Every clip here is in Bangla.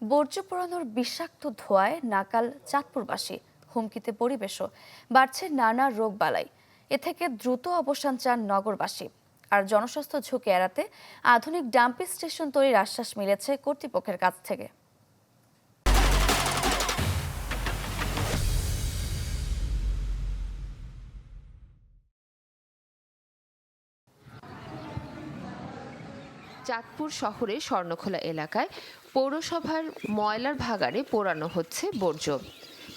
বর্জ্য পোড়ানোর বিষাক্ত ধোঁয়ায় নাকাল চাঁদপুরবাসী। হুমকিতে পরিবেশও। বাড়ছে নানা রোগ বালাই এ থেকে দ্রুত অবসান চান নগরবাসী। আর জনস্বাস্থ্য ঝুঁকি এড়াতে আধুনিক ডাম্পিং স্টেশন তৈরির আশ্বাস মিলেছে কর্তৃপক্ষের কাছ থেকে। চাঁদপুর শহরের স্বর্ণখোলা এলাকায় পৌরসভার ময়লার ভাগাড়ে পোড়ানো হচ্ছে বর্জ্য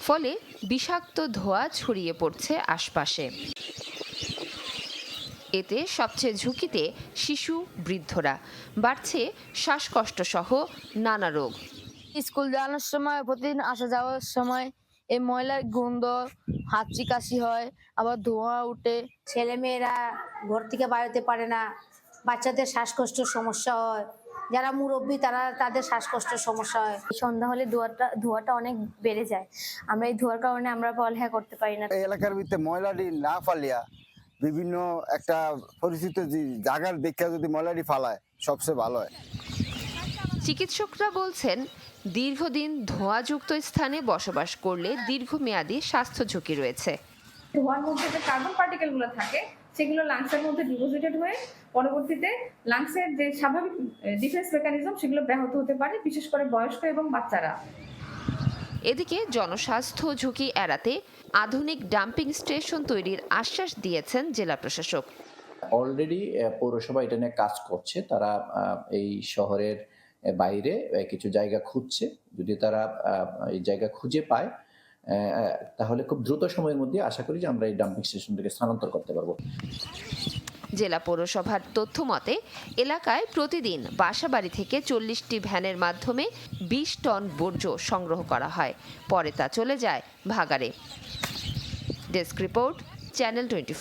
ফলে বিষাক্ত ধোঁয়া ছড়িয়ে পড়ছে আশপাশে। এতে সবচেয়ে ঝুঁকিতে শিশু বৃদ্ধরা বাড়ছে শ্বাসকষ্ট সহ নানা রোগ। স্কুল যাওয়ানোর সময় প্রতিদিন আসা যাওয়ার সময় এই ময়লার গন্ধ হাঁচি কাশি হয় আবার ধোঁয়া উঠে। ছেলে মেয়েরা ঘর থেকে বাড়াতে পারে না বাচ্চাদের শ্বাসকষ্টের সমস্যা হয়। যারা মুরব্বী তারা তাদের শ্বাসকষ্টের সমস্যা হয়। সন্ধ্যা হলে ধোঁয়াটা ধোঁয়াটা অনেক বেড়ে যায়। আমরা এই ধোঁয়ার কারণে আমরা পড়ালেখা করতে পারি না। এই এলাকার ভিতরে ময়লাটি না ফালিয়া বিভিন্ন একটা পরিচিত যে জায়গার দেখা যদি ময়লাটি ফালায় সবচেয়ে ভালো হয়। চিকিৎসকরা বলছেন দীর্ঘদিন ধোঁয়াযুক্ত স্থানে বসবাস করলে দীর্ঘমেয়াদী স্বাস্থ্য ঝুঁকি রয়েছে। ধোঁয়ার মধ্যে যে কার্বন পার্টিকেলগুলো থাকে সেগুলো লাংসের মধ্যে ডিপোজিটেড হয়ে পরবর্তীতে লাংসের যে স্বাভাবিক ডিফেন্স মেকানিজম সেগুলো ব্যাহত হতে পারে বিশেষ করে বয়স্ক এবং বাচ্চারা। এদিকে জনস্বাস্থ্য ঝুঁকি এড়াতে আধুনিক ডাম্পিং স্টেশন তৈরির আশ্বাস দিয়েছেন জেলা প্রশাসক। অলরেডি পৌরসভা এটা নিয়ে কাজ করছে। তারা এই শহরের বাইরে কিছু জায়গা খুঁজছে। যদি তারা এই জায়গা খুঁজে পায় তাহলে খুব দ্রুত সময়ের মধ্যে আশা করি যে আমরা এই ডাম্পিং স্টেশনটাকে স্থানান্তর করতে পারব। জেলা পৌরসভার তথ্য মতে এলাকায় প্রতিদিন বাসাবাড়ি থেকে চল্লিশটি ভ্যানের মাধ্যমে বিশ টন বর্জ্য সংগ্রহ করা হয়। পরে তা চলে যায় ভাগাড়ে। Desk report, channel twenty